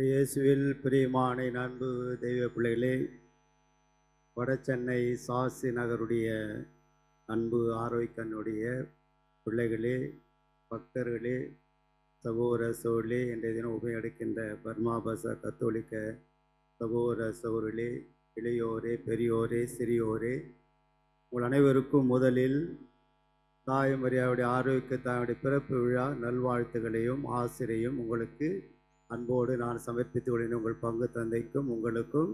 இயேசுவில் பிரியமான அன்பு தெய்வ பிள்ளைகளே வடசென்னை சாசி நகருடைய அன்பு ஆரோக்கியனுடைய பிள்ளைகளே பக்தர்களே சகோதர சோழே என்ற தினம் உபயோகிக்கின்ற பர்மாபச கத்தோலிக்க சகோதர சோழர்களே இளையோரே பெரியோரே சிறியோரே உங்கள் அனைவருக்கும் முதலில் தாயமரியாவுடைய ஆரோக்கிய தாயுடைய பிறப்பு விழா நல்வாழ்த்துகளையும் ஆசிரியையும் உங்களுக்கு அன்போடு நான் சமர்ப்பித்து உடனே உங்கள் பங்கு தந்தைக்கும் உங்களுக்கும்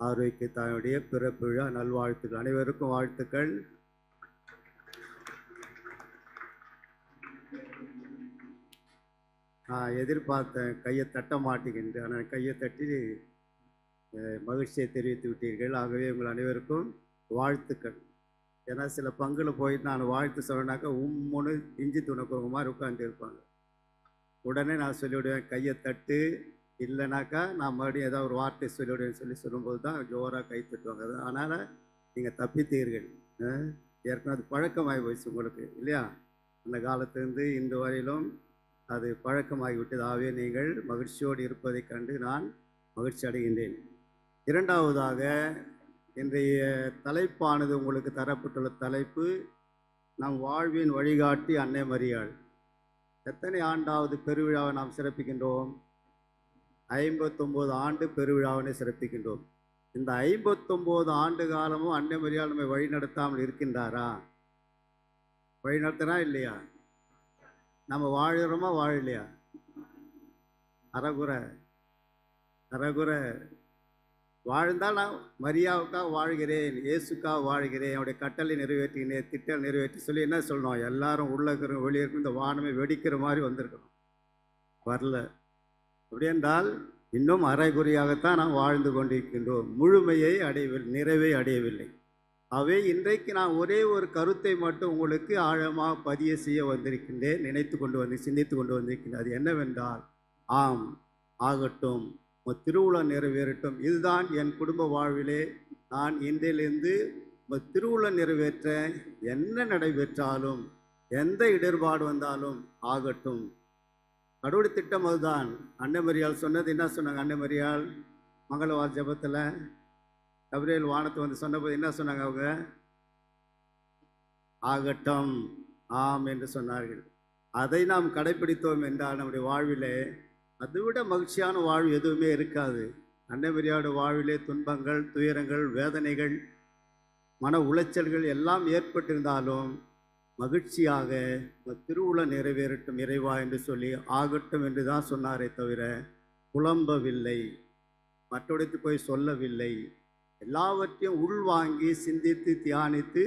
ஆரோக்கிய தாயுடைய பிறப்பு விழா நல்வாழ்த்துக்கள். அனைவருக்கும் வாழ்த்துக்கள். நான் எதிர்பார்த்தேன் கையை தட்ட மாட்டேங்கின்றேன். ஆனால் கையை தட்டி மகிழ்ச்சியை தெரிவித்து விட்டீர்கள். ஆகவே உங்கள் அனைவருக்கும் வாழ்த்துக்கள். ஏன்னா சில பங்கில் போயிட்டு நான் வாழ்த்து சொன்னாக்கா உம்முன்னு இஞ்சி துணை மாதிரி உட்காந்து இருப்பாங்க. உடனே நான் சொல்லிவிடுவேன் கையை தட்டு இல்லைனாக்கா நான் மறுபடியும் ஏதாவது ஒரு வார்த்தை சொல்லிவிடுவேன்னு சொல்லி சொல்லும்போது தான் ஜோராக கை தட்டுவாங்க. அதனால் நீங்கள் தப்பித்தீர்கள். ஏற்கனவே அது பழக்கமாகி போயிடுச்சு உங்களுக்கு இல்லையா? அந்த காலத்திலிருந்து இன்று வரையிலும் அது பழக்கமாகிவிட்டது. ஆகவே நீங்கள் மகிழ்ச்சியோடு இருப்பதைக் கண்டு நான் மகிழ்ச்சி அடைகின்றேன். இரண்டாவதாக இன்றைய தலைப்பானது உங்களுக்கு தரப்பட்டுள்ள தலைப்பு நம் வாழ்வின் வழிகாட்டி அன்னை மரியாள். எத்தனை ஆண்டாவது பெருவிழாவை நாம் சிறப்பிக்கின்றோம்? ஐம்பத்தொம்போது ஆண்டு பெருவிழாவினை சிறப்பிக்கின்றோம். இந்த ஐம்பத்தொம்போது ஆண்டு காலமும் அன்னை நம்மை வழிநடத்தாமல் இருக்கின்றாரா? வழிநடத்துறா இல்லையா? நம்ம வாழுறோமா வாழலையா? அறகுறை. அறகுறை. வாழ்ந்தால் நான் மரியாவுக்காக வாழ்கிறேன் இயேசுக்காக வாழ்கிறேன் அவருடைய கட்டளை நிறைவேற்றினேன் திட்டம் நிறைவேற்றி சொல்லி என்ன சொல்லணும்? எல்லாரும் உள்ள இருக்கிற வெளியே இருக்கிற இந்த வானமே வெடிக்கிற மாதிரி வந்திருக்கணும். வரல. அப்படி என்றால் இன்னும் அரைகுறியாகத்தான் நாம் வாழ்ந்து கொண்டிருக்கின்றோம். முழுமையை அடையவில்லை நிறைவை அடையவில்லை. அவை இன்றைக்கு நான் ஒரே ஒரு கருத்தை மட்டும் உங்களுக்கு ஆழமாக பதிய செய்ய வந்திருக்கின்றேன் நினைத்து கொண்டு வந்து சிந்தித்து கொண்டு வந்திருக்கின்றேன். அது என்னவென்றால் ஆம் ஆகட்டும். உமது திருவுளம் நிறைவேறட்டும். இதுதான் என் குடும்ப வாழ்விலே நான் இன்றிலிருந்து உமது திருவுளம் நிறைவேற்ற என்ன நடைபெற்றாலும் எந்த இடர்பாடு வந்தாலும் ஆகட்டும். கடவுள் திட்டம் அதுதான். அன்னமரியால் சொன்னது என்ன சொன்னாங்க அன்னமரியால் மங்களவார் ஜபத்தில். கபிரேல் வானத்தை வந்து சொன்னபோது என்ன சொன்னாங்க அவங்க? ஆகட்டும். ஆம் என்று சொன்னார்கள். அதை நாம் கடைப்பிடித்தோம் என்றால் நம்முடைய வாழ்விலே அதைவிட மகிழ்ச்சியான வாழ்வு எதுவுமே இருக்காது. அன்னமரியாடு வாழ்விலே துன்பங்கள் துயரங்கள் வேதனைகள் மன உளைச்சல்கள் எல்லாம் ஏற்பட்டிருந்தாலும் மகிழ்ச்சியாக உமது திருவுள நிறைவேறட்டும் இறைவா என்று சொல்லி ஆகட்டும் என்று தான் சொன்னாரே தவிர புலம்பவில்லை மற்றொடத்து போய் சொல்லவில்லை. எல்லாவற்றையும் உள்வாங்கி சிந்தித்து தியானித்து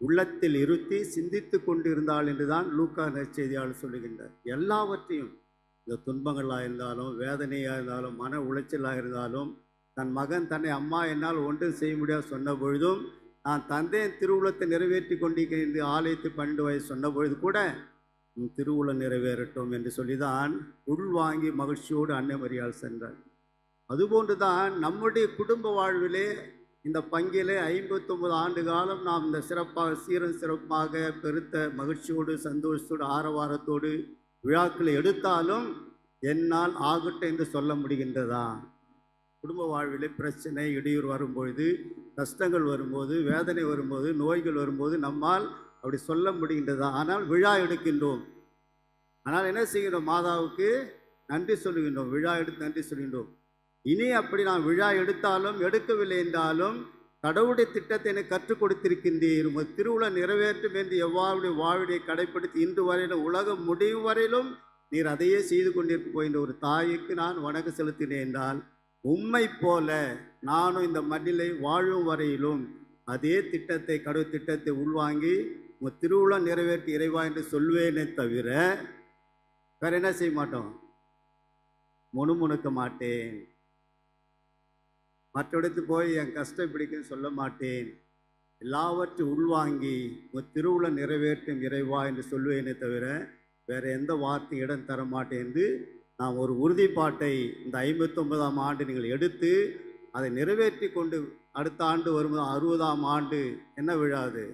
உள்ளத்தில் இருத்தி சிந்தித்து கொண்டிருந்தாள் என்று தான் லூக்கா நற்செய்தியாளர் சொல்லுகின்றார். எல்லாவற்றையும் இந்த துன்பங்களாக இருந்தாலும் வேதனையாக இருந்தாலும் மன உளைச்சலாக இருந்தாலும் தன் மகன் தன்னை அம்மா என்னால் ஒன்றும் செய்ய முடியாது சொன்ன பொழுதும் நான் தந்தையின் திருவுளத்தை நிறைவேற்றி கொண்டிருக்கிறேன் என்று ஆலயத்து பன்னெண்டு வயசு சொன்ன பொழுது கூட உன் திருவுளம் நிறைவேறட்டும் என்று சொல்லிதான் உள்வாங்கி மகிழ்ச்சியோடு அன்னமரியால் சென்றார் அதுபோன்று தான் நம்முடைய குடும்ப வாழ்விலே இந்த பங்கிலே ஐம்பத்தொம்பது ஆண்டு காலம் நாம் இந்த சிறப்பாக சீரும் சிறப்பாக பெருத்த மகிழ்ச்சியோடு சந்தோஷத்தோடு ஆரவாரத்தோடு விழாக்களை எடுத்தாலும் என்னால் ஆகட்டும் என்று சொல்ல முடிகின்றதா? குடும்ப வாழ்விலே பிரச்சனை இடையூறு வரும்பொழுது கஷ்டங்கள் வரும்போது வேதனை வரும்போது நோய்கள் வரும்போது நம்மால் அப்படி சொல்ல முடிகின்றதா? ஆனால் விழா எடுக்கின்றோம். ஆனால் என்ன செய்கின்றோம்? மாதாவுக்கு நன்றி சொல்லுகின்றோம் விழா எடுத்து நன்றி சொல்கின்றோம். இனி அப்படி நான் விழா எடுத்தாலும் எடுக்கவில்லை என்றாலும் கடவுளுடைய திட்டத்தை எனக்கு கற்றுக் கொடுத்திருக்கின்றீர். உங்கள் திருவிழா நிறைவேற்றும் என்று எவ்வாறு வாழ்வினை கடைப்பிடித்து இன்று வரையிலும் உலகம் முடிவு வரையிலும் நீர் அதையே செய்து கொண்டிருக்க போகின்ற ஒரு தாய்க்கு நான் வணக்கம் செலுத்தினேன் என்றால் உண்மை போல நானும் இந்த மண்ணிலை வாழும் வரையிலும் அதே திட்டத்தை கடவுள் திட்டத்தை உள்வாங்கி உங்கள் திருவிழா நிறைவேற்றி இறைவா என்று சொல்வேனே தவிர வேற என்ன செய்ய மாட்டோம்? முணுமுணுக்க மாட்டேன். மற்றவிடத்து போய் என் கஷ்டம் பிடிக்குன்னு சொல்ல மாட்டேன். எல்லாவற்றையும் உள்வாங்கி உன் திருவிழா நிறைவேற்றும் இறைவா என்று சொல்வேனே தவிர வேறு எந்த வார்த்தையும் இடம் தர மாட்டேன் என்று நாம் ஒரு உறுதிப்பாட்டை இந்த ஐம்பத்தொன்பதாம் ஆண்டு நீங்கள் எடுத்து அதை நிறைவேற்றி கொண்டு அடுத்த ஆண்டு வரும்போது அறுபதாம் ஆண்டு என்ன விழா அது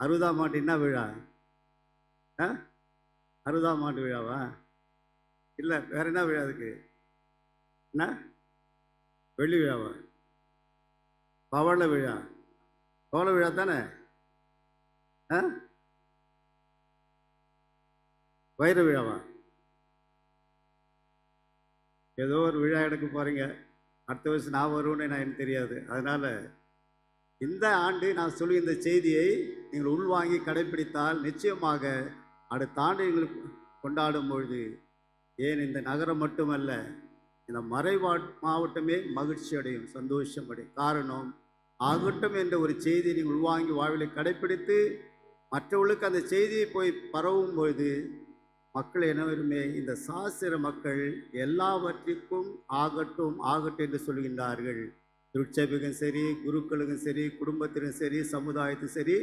அறுபதாம் ஆண்டு என்ன விழா? ஆ? அறுபதாம் ஆண்டு விழாவா? இல்லை வேற என்ன விழா அதுக்கு? என்ன? வெள்ளி விழாவா பவள விழா. பவள விழா தானே? ஆ? வைர விழாவா ஏதோ ஒரு விழா எடுக்க போகிறீங்க அடுத்த வருஷம் நான் வருவேன்னு நான் எனக்கு தெரியாது. அதனால் இந்த ஆண்டு நான் சொல்லி இந்த செய்தியை நீங்கள் உள்வாங்கி கடைப்பிடித்தால் நிச்சயமாக அடுத்த ஆண்டு எங்களுக்கு கொண்டாடும் பொழுது ஏன் இந்த நகரம் மட்டுமல்ல இந்த மறைவா மாவட்டமே மகிழ்ச்சி அடையும் சந்தோஷம் அடையும் காரணம் ஆகட்டும் என்ற ஒரு செய்தியை நீங்கள் உள்வாங்கி வாழ்வில் கடைப்பிடித்து மற்றவர்களுக்கு அந்த செய்தியை போய் பரவும் பொழுது மக்கள் எனவருமே இந்த சாஸ்திர மக்கள் எல்லாவற்றிற்கும் ஆகட்டும் ஆகட்டும் என்று சொல்கின்றார்கள். திருச்சபைக்கும் சரி குருக்களுக்கும் சரி குடும்பத்திலும் சரி சமுதாயத்துக்கும் சரி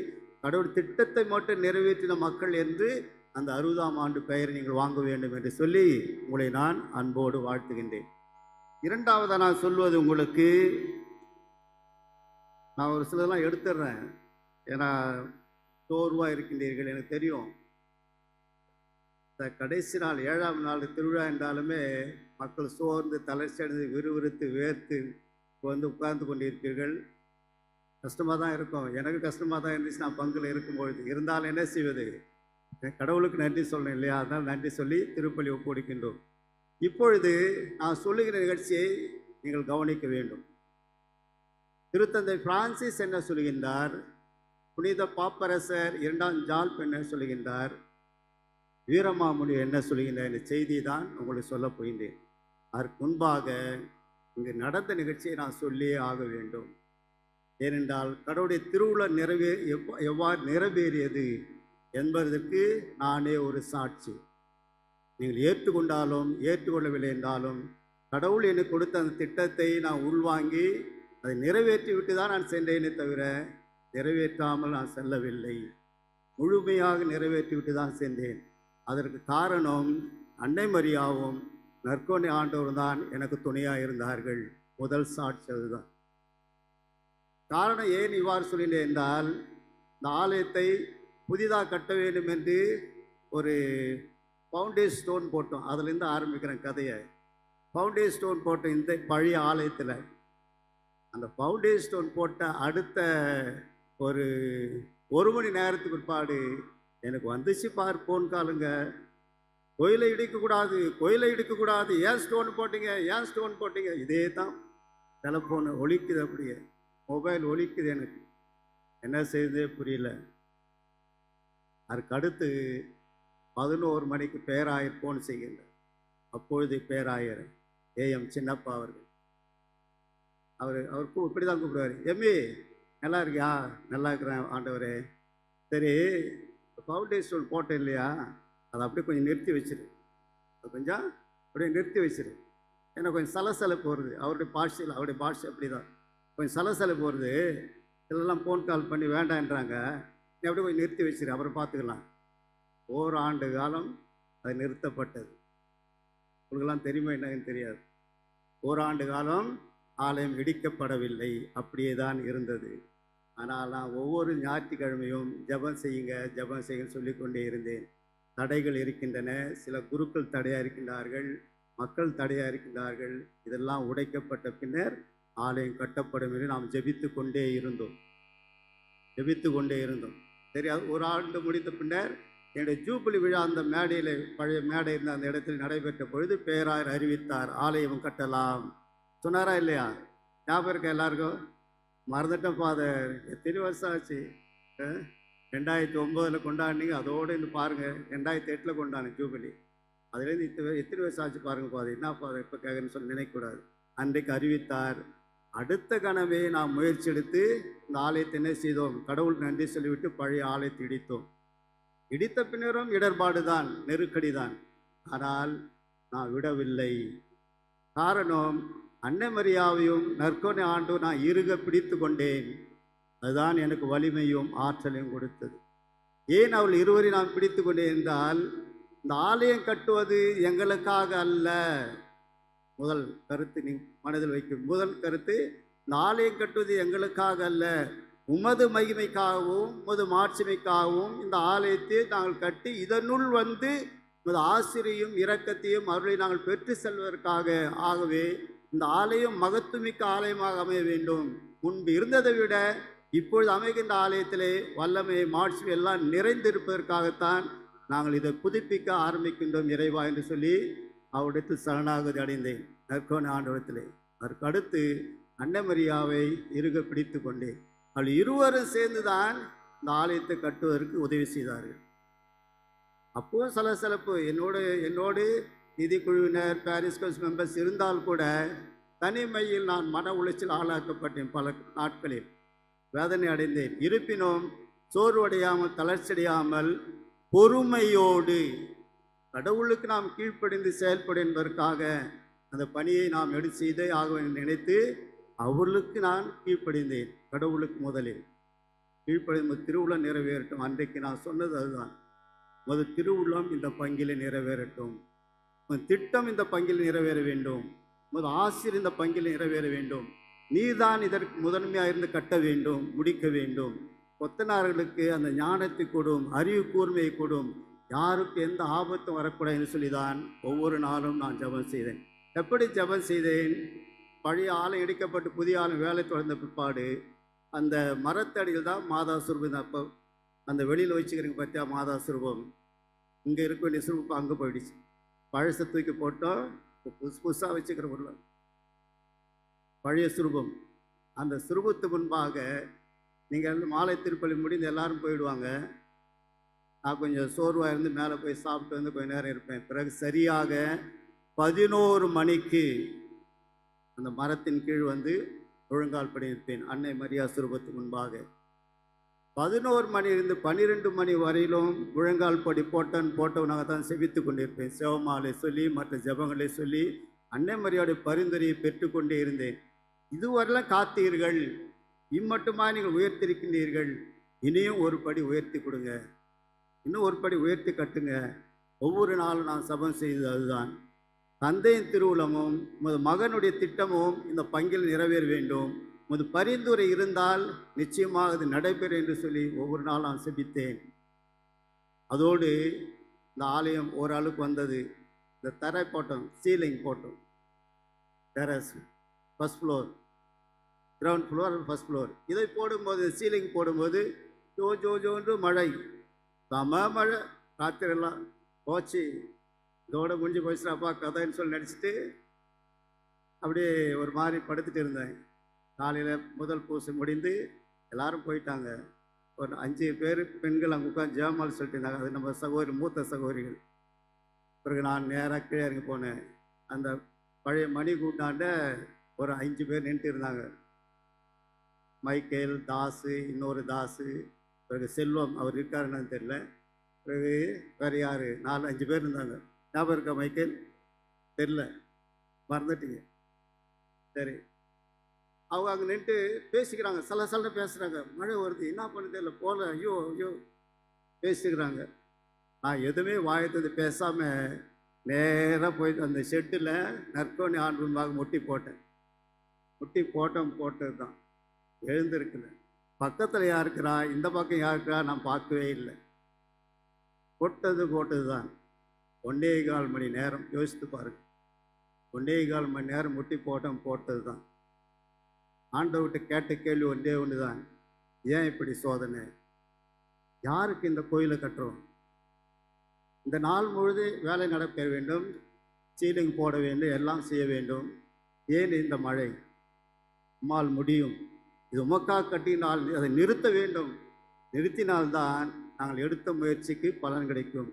கடவுள் திட்டத்தை மட்டும் நிறைவேற்றின மக்கள் என்று அந்த அறுபதாம் ஆண்டு பெயரை நீங்கள் வாங்க வேண்டும் என்று சொல்லி உங்களை நான் அன்போடு வாழ்த்துகின்றேன். இரண்டாவதாக நான் சொல்வது உங்களுக்கு நான் ஒரு சிலதெல்லாம் எடுத்துடுறேன் ஏன்னா சோர்வாக இருக்கின்றீர்கள் எனக்கு தெரியும். இந்த கடைசி நாள் ஏழாம் நாள் திருவிழா என்றாலுமே மக்கள் சோர்ந்து தளர்ச்சி அடைந்து விறுவிறுத்து வேர்த்து வந்து உட்கார்ந்து கொண்டிருப்பீர்கள். கஷ்டமாக தான் இருக்கும். எனக்கு கஷ்டமாக தான் இருந்துச்சு. நான் பங்கில் இருக்கும்பொழுது. இருந்தாலும் என்ன செய்வது? கடவுளுக்கு நன்றி சொல்லணும் இல்லையா? அதனால் நன்றி சொல்லி திருப்பலி ஒப்புவிக்கின்றோம் இப்பொழுது நான் சொல்லுகிற நிகழ்ச்சியை நீங்கள் கவனிக்க வேண்டும். திருத்தந்தை பிரான்சிஸ் என்ன சொல்கின்றார்? புனித பாப்பரசர் இரண்டாம் ஜால்ப் என்ன சொல்கின்றார்? வீரமாமுனி என்ன சொல்கின்ற இந்த செய்தி தான் உங்களுக்கு சொல்ல போகின்றேன். அதற்கு முன்பாக இங்கு நடந்த நிகழ்ச்சியை நான் சொல்லியே ஆக வேண்டும். ஏனென்றால் கடவுளுடைய திருவிழா நிறைவே எவ்வா எவ்வாறு நிறைவேறியது என்பதற்கு நானே ஒரு சாட்சி. நீங்கள் ஏற்றுக்கொண்டாலும் ஏற்றுக்கொள்ளவில்லை என்றாலும் கடவுள் எனக்கு கொடுத்த அந்த திட்டத்தை நான் உள்வாங்கி அதை நிறைவேற்றிவிட்டு தான் நான் சென்றேனே தவிர நிறைவேற்றாமல் நான் செல்லவில்லை. முழுமையாக நிறைவேற்றிவிட்டு தான் சென்றேன். அதற்கு காரணம் அன்னை மரியாவும் நற்கொண்டை ஆண்டவர் தான் எனக்கு துணையாக இருந்தார்கள். முதல் சாட்சி அதுதான். காரணம் ஏன் இவ்வாறு சொல்லினேன் என்றால் இந்த ஆலயத்தை புதிதாக கட்ட வேண்டும் என்று ஒரு பவுண்டேஷ் ஸ்டோன் போட்டோம். அதுலேருந்து ஆரம்பிக்கிறேன் கதையை. பவுண்டேஷ் ஸ்டோன் போட்டோம் இந்த பழைய ஆலயத்தில் அந்த பவுண்டேஷ் ஸ்டோன் போட்ட அடுத்த ஒரு ஒரு மணி நேரத்துக்கு பிற்பாடு எனக்கு வந்துச்சு பார் ஃபோன் காலுங்க. கோயிலை இடிக்கக்கூடாது கோயிலை இடிக்கக்கூடாது ஏன் ஸ்டோன் போட்டீங்க? ஏன் ஸ்டோன் போட்டீங்க? இதே தான். டெலஃபோனு ஒழிக்குது அப்படியே. மொபைல் ஒழிக்குது எனக்கு. என்ன செய்யுதே? புரியல. அதுக்கடுத்து பதினோரு மணிக்கு பேராயர் ஃபோன் செய்கின்றார் அப்பொழுது பேராயர் ஏஎம் சின்னப்பா அவர்கள். அவர் அவர் கூ இப்படி தான் கூப்பிடுவார். எம்மி நல்லா இருக்கியா? நல்லா இருக்கிறேன் ஆண்டவரே. சரி ஃபவுண்டேஷன் போட்டேன் இல்லையா? அதை அப்படியே கொஞ்சம் நிறுத்தி வச்சிரு. அது கொஞ்சம் அப்படியே நிறுத்தி வச்சிரு. ஏன்னா கொஞ்சம் சலசலப்பு வருது. அவருடைய பாஷையில் அவருடைய பாஷை அப்படி தான் கொஞ்சம் சலசலப்பு வருது. இதெல்லாம் ஃபோன் கால் பண்ணி வேண்டான்றாங்க. நீ அப்படியே கொஞ்சம் நிறுத்தி வச்சிரு. அப்புறம் பார்த்துக்கலாம். ஓராண்டு காலம் அது நிறுத்தப்பட்டது. உங்களுக்கெல்லாம் தெரியுமா என்னன்னு தெரியாது. ஓராண்டு காலம் ஆலயம் இடிக்கப்படவில்லை அப்படியே தான் இருந்தது. ஆனால் நான் ஒவ்வொரு ஞாயிற்றுக்கிழமையும் ஜெபம் செய்யுங்க ஜெபம் செய்யுங்க சொல்லிக்கொண்டே இருந்தேன். தடைகள் இருக்கின்றன சில குருக்கள் தடையாக இருக்கின்றார்கள் மக்கள் தடையாக இருக்கின்றார்கள். இதெல்லாம் உடைக்கப்பட்ட பின்னர் ஆலயம் கட்டப்படும் என்று நாம் ஜெபித்து கொண்டே இருந்தோம். ஜெபித்து கொண்டே இருந்தோம். சரி ஒரு ஆண்டு முடிந்த பின்னர் என்னுடைய ஜூபிலி விழா அந்த மேடையில் பழைய மேடை இருந்த அந்த இடத்தில் நடைபெற்ற பொழுது பேராயர் அறிவித்தார் ஆலயம் கட்டலாம். சொன்னாரா இல்லையா? ஞாபகம் இருக்கா எல்லாருக்கும்? மறந்துட்டேன் ஃபாதர் எத்தனை வருஷம் ஆச்சு? ரெண்டாயிரத்தி ஒம்போதில் கொண்டாடினீங்க அதோடு இருந்து பாருங்கள் ரெண்டாயிரத்தி எட்டில் கொண்டாடினேன் ஜூபிலி. அதுலேருந்து இத்தனை எத்தனை வருஷம் ஆச்சு பாருங்கள் ஃபாதர் என்ன ஃபாதர் இப்போ கேட்குறேன்னு சொல்லி நினைக்கக்கூடாது. அன்றைக்கு அறிவித்தார். அடுத்த கனவே நாம் முயற்சி எடுத்து இந்த ஆலயத்தை என்ன செய்தோம்? கடவுள் நன்றி சொல்லிவிட்டு பழைய ஆலயத்தை இடித்தோம். இடித்த பின்னரும் இடர்பாடு தான் நெருக்கடி தான் ஆனால் நான் விடவில்லை. காரணம் அன்னை மரியாவையும் நற்கொனை ஆண்டும் நான் இருக பிடித்து கொண்டேன். அதுதான் எனக்கு வலிமையும் ஆற்றலையும் கொடுத்தது. ஏன் அவள் இருவரை நான் பிடித்து கொண்டேன் என்றால் இந்த ஆலயம் கட்டுவது எங்களுக்காக அல்ல. முதல் கருத்து நீ மனதில் வைக்கும். முதல் கருத்து இந்த ஆலயம் கட்டுவது எங்களுக்காக அல்ல. உமது மகிமைக்காகவும் உமது மாட்சிமைக்காகவும் இந்த ஆலயத்தை நாங்கள் கட்டி இதனுள் வந்து உமது ஆசிரியும் இரக்கத்தையும் அருளை நாங்கள் பெற்று செல்வதற்காக ஆகவே இந்த ஆலயம் மகத்துமிக்க ஆலயமாக அமைய வேண்டும். முன்பு இருந்ததை விட இப்பொழுது அமைகின்ற ஆலயத்திலே வல்லமை மாட்சி எல்லாம் நிறைந்திருப்பதற்காகத்தான் நாங்கள் இதை புதுப்பிக்க ஆரம்பிக்கின்றோம் இறைவா என்று சொல்லி அவரிடத்தில் சரணாகதி அடைந்தேன். நற்கோண ஆண்டவரத்திலே அதற்கு அடுத்து அன்னமரியாவை இருக பிடித்து கொண்டேன். அவள் இருவரும் சேர்ந்து தான் இந்த ஆலயத்தை கட்டுவதற்கு உதவி செய்தார்கள். அப்பவும் சலசலப்பு என்னோடு என்னோடு நிதிக்குழுவினர் பாரிஸ் கவுன்சில் மெம்பர்ஸ் இருந்தால் கூட தனிமையில் நான் மன உளைச்சல் ஆளாக்கப்பட்டேன் பல நாட்களில். வேதனை அடைந்தேன். இருப்பினும் சோர்வடையாமல் தளர்ச்சியடையாமல் பொறுமையோடு கடவுளுக்கு நாம் கீழ்ப்படிந்து செயல்படும் என்பதற்காக அந்த பணியை நாம் எடுத்து செய்தே ஆக நினைத்து அவர்களுக்கு நான் கீழ்ப்படிந்தேன். கடவுளுக்கு முதலில். கீழ்ப்படிந்து திருவுளம் நிறைவேறட்டும். அன்றைக்கு நான் சொன்னது அதுதான். முதல் திருவுள்ளம் இந்த பங்கில் நிறைவேறட்டும். உன் திட்டம் இந்த பங்கில் நிறைவேற வேண்டும். மது ஆசிரியர் இந்த பங்கில் நிறைவேற வேண்டும். நீதான் இதற்கு முதன்மையாக இருந்து கட்ட வேண்டும் முடிக்க வேண்டும். கொத்தனார்களுக்கு அந்த ஞானத்தை கொடும் அறிவு கூர்மையை கொடும். யாருக்கு எந்த ஆபத்தும் வரக்கூடாதுன்னு சொல்லி தான் ஒவ்வொரு நாளும் நான் ஜெபம் செய்தேன். எப்படி ஜெபம் செய்தேன்? பழைய ஆலை எடுக்கப்பட்டு புதிய ஆளும் வேலை தொடர்ந்த பிற்பாடு அந்த மரத்தடியில் தான் மாதா சுரூபம் அப்போ அந்த வெளியில் வச்சுக்கிறீங்க பார்த்தியா மாதா சுரூபம் இங்கே இருக்க வேண்டிய சுரூபம் அங்கே போயிடுச்சு. பழசை தூக்கி போட்டோம் இப்போ புதுசு புதுசாக வச்சுக்கிற உள்ள பழைய சுரூபம். அந்த சுரூபத்து முன்பாக நீங்கள் வந்து மாலை திருப்பலி முடிந்து எல்லாரும் போயிடுவாங்க. நான் கொஞ்சம் சோர்வாக இருந்து மேலே போய் சாப்பிட்டு வந்து கொஞ்சம் நேரம் இருப்பேன். பிறகு சரியாக பதினோரு மணிக்கு அந்த மரத்தின் கீழ் வந்து ஒழுங்கால் பண்ணியிருப்பேன் அன்னை மரியா சுரூபத்துக்கு முன்பாக. பதினோரு மணியிலிருந்து பன்னிரெண்டு மணி வரையிலும் முழங்கால் படி போட்டன் போட்டவனாக தான் செவித்து கொண்டிருப்பேன். சிவமாலை சொல்லி மற்ற ஜெபங்களை சொல்லி அன்னை மரியாதை பரிந்துரையை பெற்றுக்கொண்டே இருந்தேன். இதுவரெல்லாம் காத்தீர்கள். இம்மட்டுமா நீங்கள் உயர்த்திருக்கின்றீர்கள்? இனியும் ஒரு படி உயர்த்தி கொடுங்க. இன்னும் ஒரு படி உயர்த்தி கட்டுங்க. ஒவ்வொரு நாளும் நான் சபம் செய்தது அதுதான். தந்தையின் திருவுளமும் உமது மகனுடைய திட்டமும் இந்த பங்கில் நிறைவேற வேண்டும். உமது பரிந்துரை இருந்தால் நிச்சயமாக அது நடைபெறும் என்று சொல்லி ஒவ்வொரு நாளும் நான் செபித்தேன். அதோடு இந்த ஆலயம் ஓரளவுக்கு வந்தது. இந்த தரை போட்டோம் சீலிங் போட்டோம். Terrace first floor ground floor first floor இதை போடும்போது சீலிங் போடும்போது ஜோ ஜோ ஜோன்று மழை. சம மழை ராத்திரெல்லாம் போச்சு. இதோட முடிஞ்சு அப்பா கதைன்னு சொல்லி நடிச்சுட்டு அப்படியே ஒரு மாதிரி படுத்துட்டு இருந்தேன். காலையில் முதல் பூசை முடிந்து எல்லாரும் போயிட்டாங்க. ஒரு அஞ்சு பேர் பெண்கள் அங்கே உட்காந்து ஜெயமால் சொல்லிட்டு இருந்தாங்க. அது நம்ம சகோதரி மூத்த சகோதரிகள். பிறகு நான் நேராக கீழே இறங்கி போனேன். அந்த பழைய மணி கூட்டாண்ட ஒரு அஞ்சு பேர் நின்றுட்டு இருந்தாங்க. மைக்கேல் தாஸு இன்னொரு தாஸு பிறகு செல்வம் அவர் இருக்காருன்னு தெரியல. பிறகு வேறு யார்? நாலு அஞ்சு பேர் இருந்தாங்க. ஞாபகம் இருக்கா மைக்கேல்? தெரில மறந்துட்டீங்க. சரி. அவங்க அங்கே நின்று பேசிக்கிறாங்க. சில சில பேசுகிறாங்க மழை வருது. என்ன பண்ணுது இல்லை போகல ஐயோ ஐயோ. பேசிக்கிறாங்க. நான் எதுவுமே வாயத்தது பேசாமல் நேராக போயிட்டு அந்த ஷெட்டில் நற்கோணி ஆண்டுமாக முட்டி போட்டேன். முட்டி போட்டோம் போட்டது தான் எழுந்திருக்கல. பக்கத்தில் யார் இருக்கிறா? இந்த பக்கம் யார் இருக்கிறா? நான் பார்க்கவே இல்லை. போட்டது போட்டது தான் ஒன்றே கால் மணி நேரம் யோசித்து பாருங்க ஒன்றே கால் மணி நேரம் முட்டி போட்டோம் போட்டது தான். ஆண்டவர்கிட்ட கேட்ட கேள்வி ஒன்றே ஒன்று தான். ஏன் இப்படி சோதனை? யாருக்கு இந்த கோயிலை கட்டுறோம்? இந்த நாள் முழுது வேலை நடக்க வேண்டும் சீலிங் போட வேண்டும் எல்லாம் செய்ய வேண்டும். ஏன் இந்த மழை? அம்மால் முடியும். இது உமக்காக கட்டினால் அதை நிறுத்த வேண்டும். நிறுத்தினால்தான் நாங்கள் எடுத்த முயற்சிக்கு பலன் கிடைக்கும்.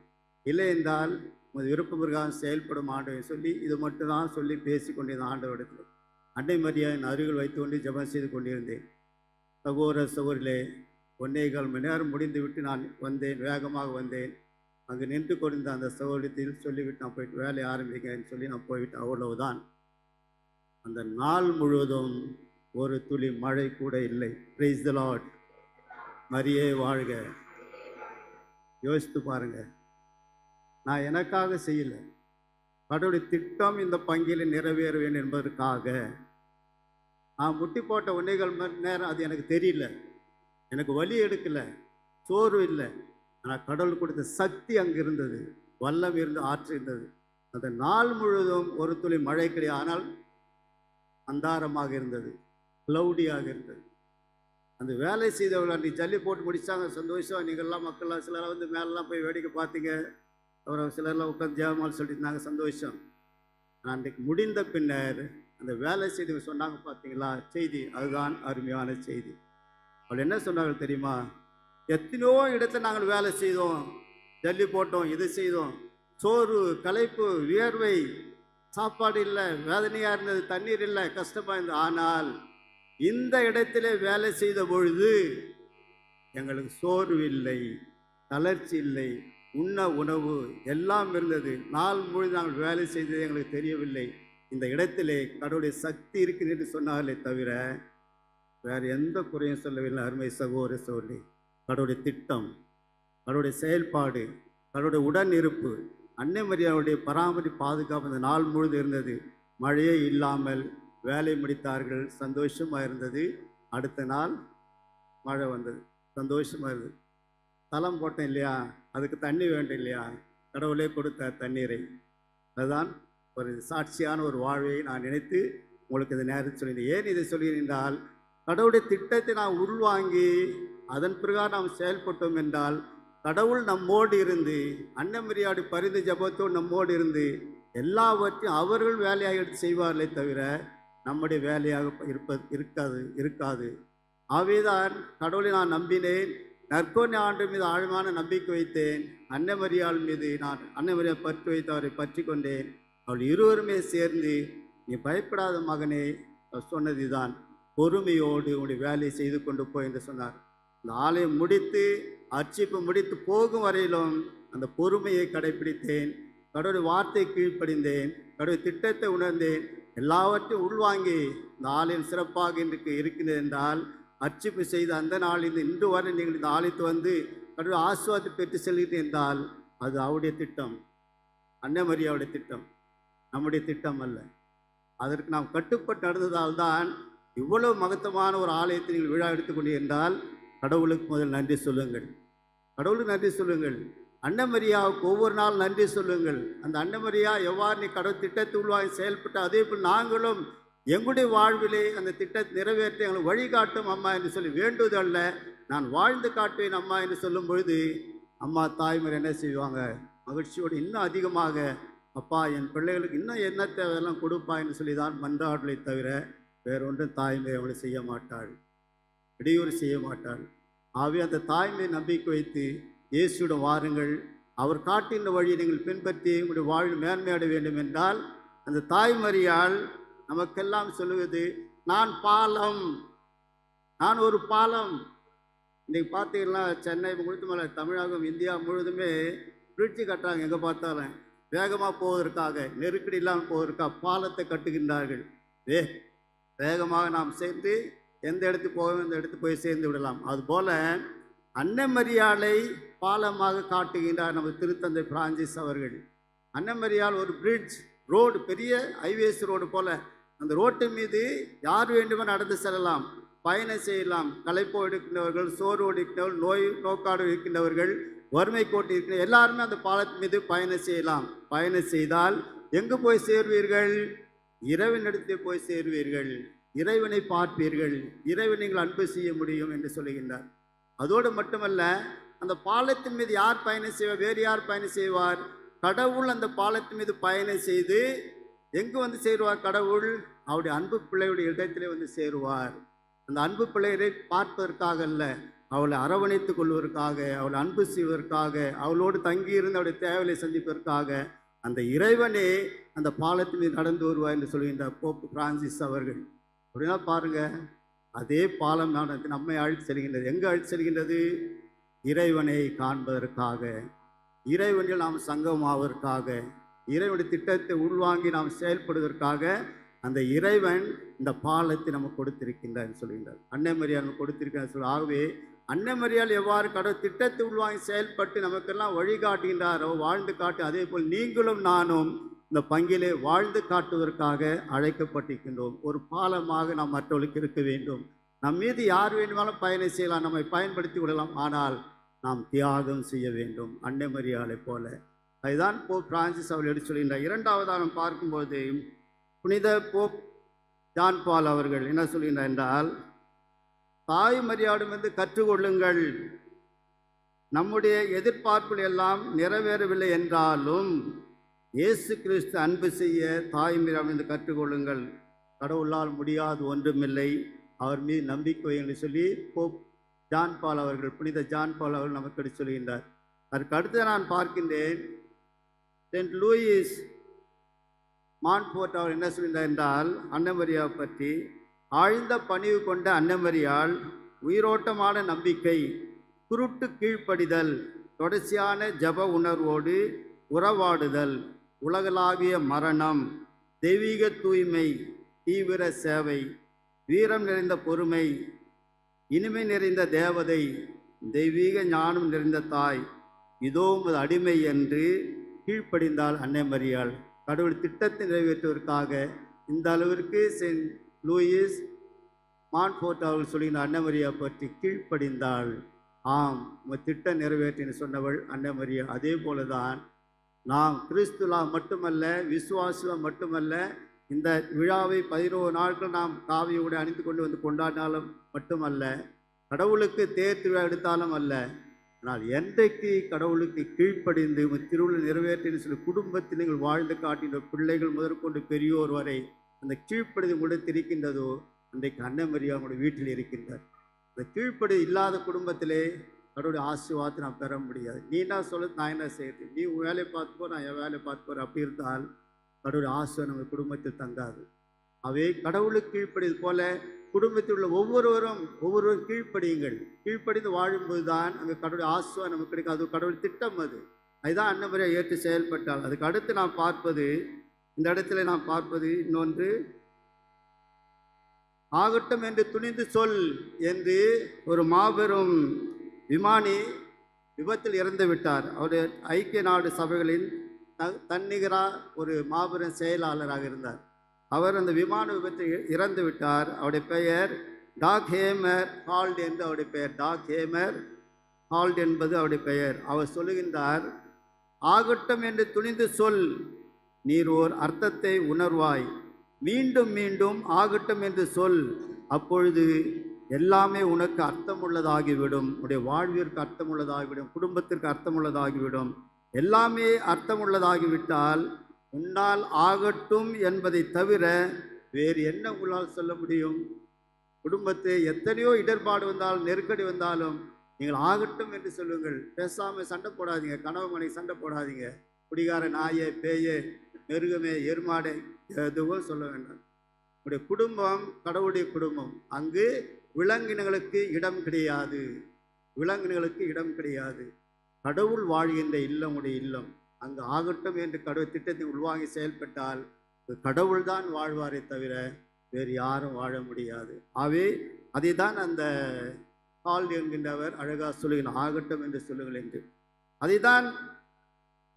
இல்லை என்றால் உமது விருப்ப பிரகாரம் செயல்படும் ஆண்டவை சொல்லி இது மட்டும்தான் சொல்லி பேசி கொண்டிருந்த ஆண்டவரிடத்தில். அன்னை மரியாதையின் அருகில் வைத்து கொண்டு ஜெபம் செய்து கொண்டிருந்தேன். சகோர சகோரிலே ஒன்னே கால் மணி நேரம் முடிந்துவிட்டு நான் வந்தேன் வேகமாக வந்தேன். அங்கே நின்று கொண்டிருந்த அந்த சகோதரத்தில் சொல்லிவிட்டு நான் போயிட்டு வேலையை ஆரம்பிக்கன்னு சொல்லி நான் போய்விட்டேன். அவ்வளவுதான். அந்த நாள் முழுவதும் ஒரு துளி மழை கூட இல்லை. பிரைஸ் த லார்ட் மரியே வாழ்க. யோசித்து பாருங்கள் நான் எனக்காக செய்யலை. கடவுளுடைய திட்டம் இந்த பங்கில் நிறைவேற வேண்டும் என்பதற்காக. நான் முட்டி போட்ட ஒன்றைகள் மணி நேரம் அது எனக்கு தெரியல. எனக்கு வலி எடுக்கலை. சோர்வு இல்லை. ஆனால் கடவுள் கொடுத்த சக்தி அங்கே இருந்தது. வல்லம் இருந்து ஆற்று இருந்தது. அந்த நாள் முழுவதும் ஒரு துளி மழை கிடையாது ஆனால் அந்தாரமாக இருந்தது. க்ளவுடியாக இருந்தது. அந்த வேலை செய்தவர்கள் அன்றைக்கி ஜல்லி போட்டு முடிச்சாங்க. சந்தோஷம். நீங்கள்லாம் மக்கள்லாம் சிலர் வந்து மேலெலாம் போய் வேடிக்கை பார்த்தீங்க. ஒரு சிலர்லாம் உட்காந்து ஜெயமால் சொல்லிட்டு நாங்கள் சந்தோஷம். அன்றைக்கு முடிந்த பின்னர் அந்த வேலை செய்தவங்க சொன்னாங்க பார்த்தீங்களா? செய்தி அதுதான் அருமையான செய்தி. அவள் என்ன சொன்னாங்க தெரியுமா? எத்தனையோ இடத்துல நாங்கள் வேலை செய்தோம் ஜல்லி போட்டோம் இது செய்தோம். சோறு களைப்பு வியர்வை சாப்பாடு இல்லை வேதனையாக இருந்தது தண்ணீர் இல்லை கஷ்டமாக இருந்தது. ஆனால் இந்த இடத்திலே வேலை செய்த பொழுது எங்களுக்கு சோர்வு இல்லை தளர்ச்சி இல்லை. உண்ண உணவு எல்லாம் இருந்தது. நாள் முழுது நாங்கள் வேலை செய்தது எங்களுக்கு தெரியவில்லை. இந்த இடத்திலே கடவுளுடைய சக்தி இருக்குது என்று சொன்னார்களே தவிர வேறு எந்த குறையும் சொல்லவில்லை. அருமை சகோதர சொல்லி கடவுளுடைய திட்டம் கடவுளுடைய செயல்பாடு கடவுளுடைய உடன் இருப்பு அன்னை மரியாவுடைய பராமரி பாதுகாப்பு இந்த நாள் முழுது இருந்தது. மழையே இல்லாமல் வேலை முடித்தார்கள். சந்தோஷமாக இருந்தது. அடுத்த நாள் மழை வந்தது. சந்தோஷமாக இருந்தது. தளம் போட்டேன் இல்லையா? அதுக்கு தண்ணி வேண்டும் இல்லையா? கடவுளே கொடுத்த தண்ணீரை. அதுதான் ஒரு சாட்சியான ஒரு வாழ்வை நான் நினைத்து உங்களுக்கு இந்த நேரத்தில் சொல்லினேன் ஏன் இதை சொல்கிறேன் என்றால் கடவுளுடைய திட்டத்தை நாம் உள்வாங்கி அதன் பிறகாக நாம் செயல்பட்டோம் என்றால் கடவுள் நம்மோடு இருந்து அன்னமரியாடு பரிந்து ஜபத்தோடு நம்மோடு இருந்து எல்லாவற்றையும் அவர்கள் வேலையாக எடுத்து செய்வார்களே தவிர நம்முடைய வேலையாக இருப்ப இருக்காது இருக்காது. ஆகவேதான் கடவுளை நான் நம்பினேன். நற்கோணி ஆண்டு மீது ஆழமான நம்பிக்கை வைத்தேன். அன்னமரியாள் மீது நான் அன்னமரியால் பற்றி வைத்து அவரை பற்றி கொண்டேன். அவள் இருவருமே சேர்ந்து நீ பயப்படாத மகனே சொன்னது சொன்னதுதான். பொறுமையோடு உன்னுடைய வேலையை செய்து கொண்டு போய் என்று சொன்னார். இந்த ஆலயம் முடித்து அர்ச்சிப்பு முடித்து போகும் வரையிலும் அந்த பொறுமையை கடைபிடித்தேன் கடவுளுடைய வார்த்தை கீழ்ப்படிந்தேன். கடவுள் திட்டத்தை உணர்ந்தேன். எல்லாவற்றையும் உள்வாங்கி இந்த ஆலயம் சிறப்பாக இன்றைக்கு இருக்கிறது என்றால் அர்ச்சிப்பு செய்த அந்த நாளில் இன்று வரை நீங்கள் இந்த ஆலயத்தை வந்து கடவுள் ஆசுவாதி பெற்று செல்கிறீர்கள் என்றால் அது அவருடைய திட்டம். அன்னமரியாவுடைய திட்டம். நம்முடைய திட்டம் அல்ல. அதற்கு நாம் கட்டுப்பட்டு நடந்ததால் தான் இவ்வளவு மகத்தமான ஒரு ஆலயத்தை நீங்கள் விழா எடுத்துக்கொண்டு என்றால் கடவுளுக்கு முதல் நன்றி சொல்லுங்கள். கடவுளுக்கு நன்றி சொல்லுங்கள். அன்னமரியாவுக்கு ஒவ்வொரு நாள் நன்றி சொல்லுங்கள். அந்த அன்னமரியா எவ்வாறு நீ கடவுள் திட்டத்தை உள்வாங்கி செயல்பட்டு அதே போல் நாங்களும் எங்களுடைய வாழ்விலே அந்த திட்டத்தை நிறைவேற்ற எங்களை வழிகாட்டும் அம்மா என்று சொல்லி வேண்டுவதல்ல நான் வாழ்ந்து காட்டுவேன் அம்மா என்று சொல்லும் பொழுது அம்மா தாய்மர் என்ன செய்வாங்க? மகிழ்ச்சியோடு இன்னும் அதிகமாக அப்பா என் பிள்ளைகளுக்கு இன்னும் என்ன தேவையெல்லாம் கொடுப்பா என்று சொல்லி தான் மன்றாடலை தவிர வேறொன்றும் தாய்மை அவளை செய்ய மாட்டாள். இடையூறு செய்ய மாட்டாள். ஆகவே அந்த தாய்மை நம்பிக்கை வைத்து இயேசுட வாருங்கள். அவர் காட்டின வழியை நீங்கள் பின்பற்றி உங்களுடைய வாழ்வில் மேன்மையாட வேண்டும் என்றால் அந்த தாய்மறியால் நமக்கெல்லாம் சொல்லுவது நான் பாலம். நான் ஒரு பாலம். இன்றைக்கி பார்த்தீங்கன்னா சென்னை முழுத்துமலை தமிழகம் இந்தியா முழுதுமே பிரிட்ஜு கட்டுறாங்க எங்கே பார்த்தாலும். வேகமாக போவதற்காக நெருக்கடி இல்லாமல் போவதற்காக பாலத்தை கட்டுகின்றார்கள். வே வேகமாக நாம் சேர்ந்து எந்த இடத்துக்கு போக இந்த இடத்துக்கு போய் சேர்ந்து விடலாம். அதுபோல் அன்னமரியாளை பாலமாக காட்டுகின்றார் நமது திருத்தந்தை பிரான்சிஸ் அவர்கள். அன்னமரியால் ஒரு பிரிட்ஜ் ரோடு பெரிய ஹைவேஸ் ரோடு போல் அந்த ரோட்டு மீது யார் வேண்டுமோ நடந்து செல்லலாம். பயணம் செய்யலாம். களைப்போ இருக்கின்றவர்கள் சோர்வோடு இருக்கின்றவர்கள் நோய் நோக்காடு இருக்கின்றவர்கள் வறுமை கோட்டு இருக்கிற எல்லாருமே அந்த பாலத்தின் மீது பயணம் செய்யலாம். பயணம் செய்தால் எங்கு போய் சேர்வீர்கள்? இறைவனிடத்தை போய் சேர்வீர்கள். இறைவனை பார்ப்பீர்கள். இறைவனை நீங்கள் அன்பு செய்ய முடியும் என்று சொல்லுகின்றார். அதோடு மட்டுமல்ல அந்த பாலத்தின் மீது யார் பயணம் செய்வார்? வேறு யார் பயணம் செய்வார்? கடவுள் அந்த பாலத்தின் மீது பயணம் செய்து எங்கு வந்து சேருவார் கடவுள்? அவருடைய அன்பு பிள்ளையுடைய இடத்திலே வந்து சேருவார். அந்த அன்பு பிள்ளையரை பார்ப்பதற்காக அல்ல அவளை அரவணைத்துக் கொள்வதற்காக அவளை அன்பு செய்வதற்காக அவளோடு தங்கியிருந்து அவருடைய தேவையை சந்திப்பதற்காக அந்த இறைவனே அந்த பாலத்தின் மீது நடந்து வருவார் என்று சொல்கின்றார் போப்பு பிரான்சிஸ் அவர்கள். அப்படின்னா பாருங்க அதே பாலம் நடந்து நம்மை அழைத்து செல்கின்றது. எங்கே அழைத்து செல்கின்றது? இறைவனை காண்பதற்காக. இறைவனில் நாம் சங்கமாவதற்காக இறைவனுடைய திட்டத்தை உள்வாங்கி நாம் செயல்படுவதற்காக அந்த இறைவன் இந்த பாலத்தை நமக்கு கொடுத்திருக்கின்றார் சொல்கின்றார். அன்னை மரியாதை நமக்கு கொடுத்திருக்கிறார் சொல்லி ஆகவே அன்னை மரியால் எவ்வாறு கடவுள் திட்டத்தை உள்வாங்கி செயல்பட்டு நமக்கெல்லாம் வழிகாட்டுகின்றாரோ வாழ்ந்து காட்டு அதே போல் நீங்களும் நானும் இந்த பங்கிலே வாழ்ந்து காட்டுவதற்காக அழைக்கப்பட்டிருக்கின்றோம். ஒரு பாலமாக நாம் மற்றவர்களுக்கு இருக்க வேண்டும். நம் மீது யார் வேண்டுமானாலும் பயணம் செய்யலாம் நம்மை பயன்படுத்தி விடலாம் ஆனால் நாம் தியாகம் செய்ய வேண்டும் அன்னை மரியாதை போல. அதுதான் போப் பிரான்சிஸ் அவர்கள் எடுத்து சொல்கின்றார். இரண்டாவதாக நாம் பார்க்கும்போது புனித போப் ஜான் பால் அவர்கள் என்ன சொல்கின்றார் என்றால் தாய் மரியாடிலிருந்து கற்றுக்கொள்ளுங்கள் நம்முடைய எதிர்பார்ப்புகள் எல்லாம் நிறைவேறவில்லை என்றாலும் இயேசு கிறிஸ்து அன்பு செய்ய தாய் மரியாடிலிருந்து கற்றுக்கொள்ளுங்கள் கடவுளால் முடியாது ஒன்றுமில்லை. அவர் மீது நம்பிக்கை என்று சொல்லி போப் ஜான் பால் அவர்கள் புனித ஜான் பால் அவர்கள் நமக்கு எடுத்து சொல்கின்றார். அதற்கு அடுத்து நான் பார்க்கின்றேன். சென்ட் லூயிஸ் மான்போர்ட் அவர் என்ன சொல்கிறார் என்றால் அன்னமரியாவை பற்றி ஆழ்ந்த பணிவு கொண்ட அன்னமரியால் உயிரோட்டமான நம்பிக்கை குருட்டு கீழ்ப்படிதல் தொடர்ச்சியான ஜப உணர்வோடு உறவாடுதல் உலகளாவிய மரணம் தெய்வீக தூய்மை தீவிர சேவை வீரம் நிறைந்த பொறுமை இனிமை நிறைந்த தேவதை தெய்வீக ஞானம் நிறைந்த தாய் இதோ உமது அடிமை என்று கீழ்ப்படிந்தாள் அன்னை மரியாள். கடவுள் திட்டத்தை நிறைவேற்றுவதற்காக இந்த அளவிற்கு சென்ட் லூயிஸ் மான்ஃபோர்ட் அவர்கள் சொல்லுகிற அன்னமரியா பற்றி கீழ்ப்படிந்தாள். ஆம் உங்கள் திட்டம் நிறைவேற்றின்னு சொன்னவள் அன்னமரியா அதே போல தான் நாம் கிறிஸ்துலா மட்டுமல்ல விசுவாசுவ மட்டுமல்ல இந்த விழாவை பதினோரு நாட்கள் நாம் காவியோடு அணிந்து கொண்டு வந்து கொண்டாடினாலும் மட்டுமல்ல கடவுளுக்கு தேர் திருவிழா எடுத்தாலும் அல்ல ஆனால் என்றைக்கு கடவுளுக்கு கீழ்ப்படிந்து திருவிழா நிறைவேற்றின்னு சில குடும்பத்தில் நீங்கள் வாழ்ந்து காட்டின பிள்ளைகள் முதற்கொண்டு பெரியோர் வரை அந்த கீழ்ப்படிந்து கூட இருக்கின்றதோ அன்றைக்கு அன்னமரியா அவங்களுடைய வீட்டில் இருக்கின்றார். அந்த கீழ்ப்படி இல்லாத குடும்பத்திலே கடவுளுடைய ஆசீர்வாதத்தை நான் பெற முடியாது. நீ என்ன சொல்லு நான் என்ன செய்யறது? நீ வேலை வேலையை பார்த்துக்கோ நான் என் வேலையை பார்த்துக்கோ அப்படி இருந்தால் கடவுளுடைய ஆசை நம்ம குடும்பத்தில் தங்காது. அவை கடவுளுக்கு கீழ்ப்படியது போல குடும்பத்தில் உள்ள ஒவ்வொருவரும் ஒவ்வொருவரும் கீழ்ப்படியுங்கள். கீழ்ப்படிந்து வாழும்போது தான் அங்கே கடவுளுடைய ஆசுவா நமக்கு கிடைக்கும். அது கடவுள் திட்டம் அது. அதுதான் அன்னமுறையை ஏற்று செயல்பட்டால். அதுக்கு அடுத்து நாம் பார்ப்பது இந்த இடத்துல நாம் பார்ப்பது இன்னொன்று. ஆகட்டும் என்று துணிந்து சொல் என்று ஒரு மாபெரும் விமானி விபத்தில் இறந்து விட்டார் அவருடைய ஐக்கிய நாடு சபைகளின் தன்னிகரா ஒரு மாபெரும் செயலாளராக இருந்தார். அவர் அந்த விமான விபத்தில் இறந்து விட்டார். அவருடைய பெயர் டாக் ஹேமர் ஹால்ட் என்று அவருடைய பெயர். டாக் ஹேமர் ஹால்ட் என்பது அவருடைய பெயர். அவர் சொல்லுகின்றார் ஆகட்டும் என்று துணிந்து சொல். நீர் ஓர் அர்த்தத்தை உணர்வாய். மீண்டும் மீண்டும் ஆகட்டும் என்று சொல். அப்பொழுது எல்லாமே உனக்கு அர்த்தமுள்ளதாகிவிடும். உடைய வாழ்விற்கு அர்த்தமுள்ளதாகிவிடும். குடும்பத்திற்கு அர்த்தமுள்ளதாகிவிடும். எல்லாமே அர்த்தமுள்ளதாகிவிட்டால் உன்னால் ஆகட்டும் என்பதை தவிர வேறு என்ன உங்களால் சொல்ல முடியும்? குடும்பத்தை எத்தனையோ இடர்பாடு வந்தாலும் நெருக்கடி வந்தாலும் நீங்கள் ஆகட்டும் என்று சொல்லுங்கள். பேசாமல் சண்டை போடாதீங்க. கனவு மனை சண்டை போடாதீங்க. குடிகார நாயே பேயே மிருகமே எருமாடை எதுவும் சொல்ல வேண்டாம். உங்களுடைய குடும்பம் கடவுளுடைய குடும்பம். அங்கு விலங்கினங்களுக்கு இடம் கிடையாது. விலங்கினங்களுக்கு இடம் கிடையாது. கடவுள் வாழ்கின்ற இல்லம் உடைய இல்லம். அங்கு ஆகட்டும் என்று கடவுள் திட்டத்தை உள்வாங்கி செயல்பட்டால் கடவுள் தான் வாழ்வாரே தவிர வேறு யாரும் வாழ முடியாது. ஆகவே அதை தான் அந்த கால் என்கின்றவர் அழகாக சொல்லுகிறார். ஆகட்டும் என்று சொல்லுங்கள் என்று. அதை தான்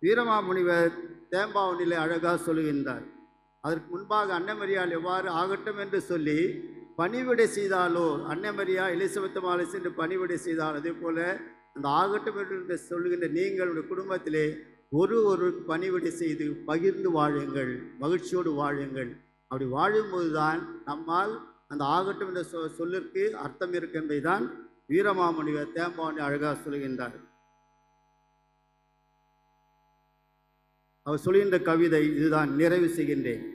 வீரமாமுனிவர் தேம்பாவனிலே அழகாக சொல்லுகின்றார். அதற்கு முன்பாக அன்னமரியால் எவ்வாறு ஆகட்டும் என்று சொல்லி பணிவிடை செய்தாலோ அன்னமரியா எலிசபெத் மாலை சென்று பணிவிடை செய்தால் அதே போல அந்த ஆகட்டும் என்று சொல்லுகின்ற நீங்களுடைய குடும்பத்திலே ஒரு ஒரு பணிவிடை செய்து பகிர்ந்து வாழுங்கள் மகிழ்ச்சியோடு வாழுங்கள். அப்படி வாழும்போது தான் நம்மால் அந்த ஆகட்டும் என்ற சொ சொல்லிற்கு அர்த்தம் இருக்கு என்பதைதான் வீரமாமுனிவர் தேம்பாவனி அழகாக சொல்கின்றார். அவர் சொல்கின்ற கவிதை இதுதான் நிறைவு செய்கின்றேன்.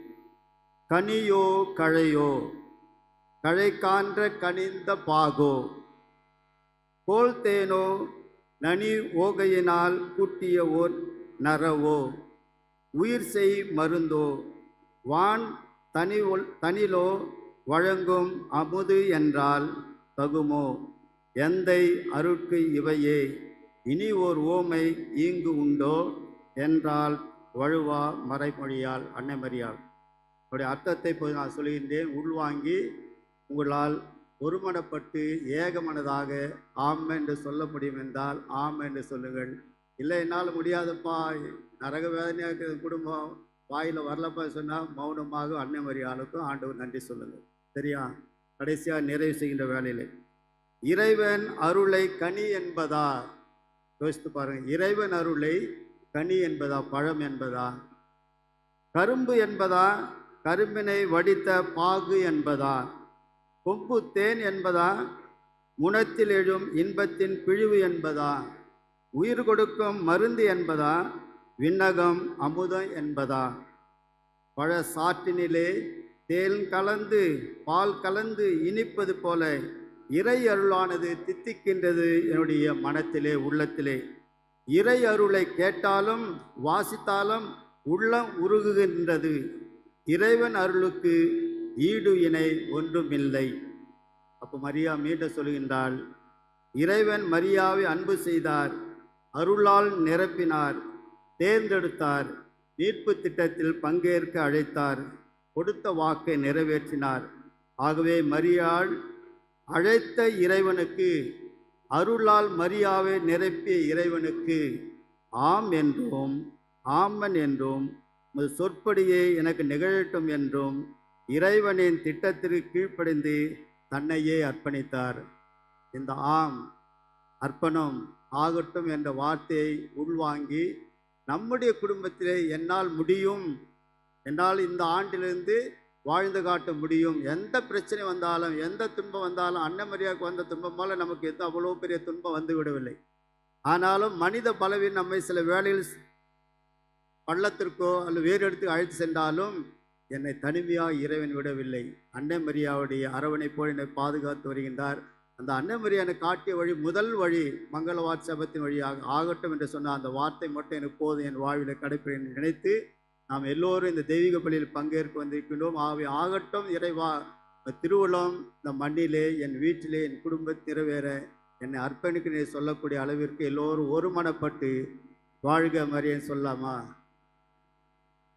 கனியோ கழையோ கழை கான்ற கனிந்த பாகோ கோல் தேனோ நனி ஓகையினால் கூட்டிய ஓர் நரவோ உயிர் செய் மருந்தோ? வான் தனி தனிலோ வழங்கும் அமுது என்றால் தகுமோ? எந்தை அருட்கு இவையே? இனி ஓர் ஓமை ஈங்கு உண்டோ? என்றால் வழுவா மறைமொழியால் அன்னைமறியால் அவருடைய அர்த்தத்தை இப்போது நான் சொல்கின்றேன் உள்வாங்கி உங்களால் ஒருமனப்பட்டு ஏகமனதாக ஆம் என்று சொல்ல முடியும் என்றால் ஆம் என்று சொல்லுங்கள். இல்லை என்னால் முடியாதப்பா. நரக வேதனையாக இருக்கிற குடும்பம். வாயில் வரலப்பா சொன்னால் மௌனமாக அன்னைமரியாளுக்கும் ஆண்டவர் நன்றி சொல்லுங்கள். சரியா? கடைசியாக நிறைவு செய்கின்ற வேலையில் இறைவன் அருளை கனி என்பதா? யோசித்து பாருங்கள். இறைவன் அருளை கனி என்பதா? பழம் என்பதா? கரும்பு என்பதா? கரும்பினை வடித்த பாகு என்பதா? கொப்பு தேன் என்பதா? முனத்தில் எழும் இன்பத்தின் பிழிவு என்பதா? உயிர் கொடுக்கும் மருந்து என்பதா? விண்ணகம் அமுதம் என்பதா? பழ சாற்றினிலே தேன் கலந்து பால் கலந்து இனிப்பது போல இறை அருளானது தித்திக்கின்றது என்னுடைய மனத்திலே உள்ளத்திலே. இறை அருளை கேட்டாலும் வாசித்தாலும் உள்ளம் உருகுகின்றது. இறைவன் அருளுக்கு ஈடு இணை ஒன்றுமில்லை. அப்போ மரியா மீண்டும் சொல்கின்றாள் இறைவன் மரியாவை அன்பு செய்தார் அருளால் நிரப்பினார் தேர்ந்தெடுத்தார் மீட்பு திட்டத்தில் பங்கேற்க அழைத்தார் கொடுத்த வாக்கை நிறைவேற்றினார். ஆகவே மரியாள் அழைத்த இறைவனுக்கு அருளால் மரியாவை நிரப்பிய இறைவனுக்கு ஆம் என்றும் ஆமன் என்றும் சொற்படியே எனக்கு நிகழட்டும் என்றும் இறைவனின் திட்டத்திற்கு கீழ்ப்படிந்து தன்னையே அர்ப்பணித்தார். இந்த ஆம் அர்ப்பணம் ஆகட்டும் என்ற வார்த்தையை உள்வாங்கி நம்முடைய குடும்பத்திலே என்னால் முடியும் என்னால் இந்த ஆண்டிலிருந்து வாழ்ந்து காட்ட முடியும். எந்த பிரச்சனை வந்தாலும் எந்த துன்பம் வந்தாலும் அன்னமரியாவுக்கு வந்த துன்பம் போல நமக்கு எந்த அவ்வளோ பெரிய துன்பம் வந்து விடவில்லை. ஆனாலும் மனித பலவீனம் நம்மை சில வேளையில் பள்ளத்திற்கோ அல்லது வேறு இடத்துக்கு அழைத்து சென்றாலும் என்னை தனிமையாக இறைவன் விடவில்லை. அன்னை மரியாவுடைய அரவணைப்போடு என்னை பாதுகாத்து வருகின்றார். அந்த அன்னமரியான காட்டிய வழி முதல் வழி மங்கள வாட்சபத்தின் வழியாக ஆகட்டும் என்று சொன்ன அந்த வார்த்தை மட்டும் எனக்கு போதும் என் வாழ்வில் கடைப்பிடி என்று நினைத்து நாம் எல்லோரும் இந்த தெய்வீக பள்ளியில் பங்கேற்க வந்திருக்கின்றோம். ஆகவே ஆகட்டும் இறைவா திருவுளம் இந்த மண்ணிலே என் வீட்டிலே என் குடும்பத்தை நிறைவேற என்னை அர்ப்பணிக்கிறேன் சொல்லக்கூடிய அளவிற்கு எல்லோரும் ஒருமனப்பட்டு வாழ்க மாதிரியே சொல்லாமா?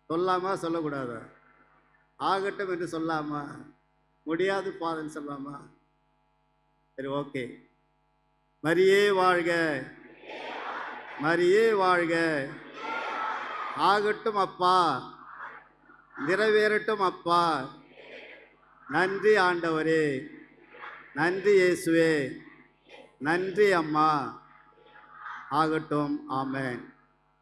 சொல்லாமா? சொல்லக்கூடாதா? ஆகட்டும் என்று சொல்லாமா? முடியாது பாதன்னு சொல்லாமா? சரி ஓகே. மரியே வாழ்க. மரியே வாழ்க. ஆகட்டும் அப்பா. நிறைவேறட்டும் அப்பா. நன்றி ஆண்டவரே. நன்றி இயேசுவே. நன்றி அம்மா. ஆகட்டும். ஆமேன்.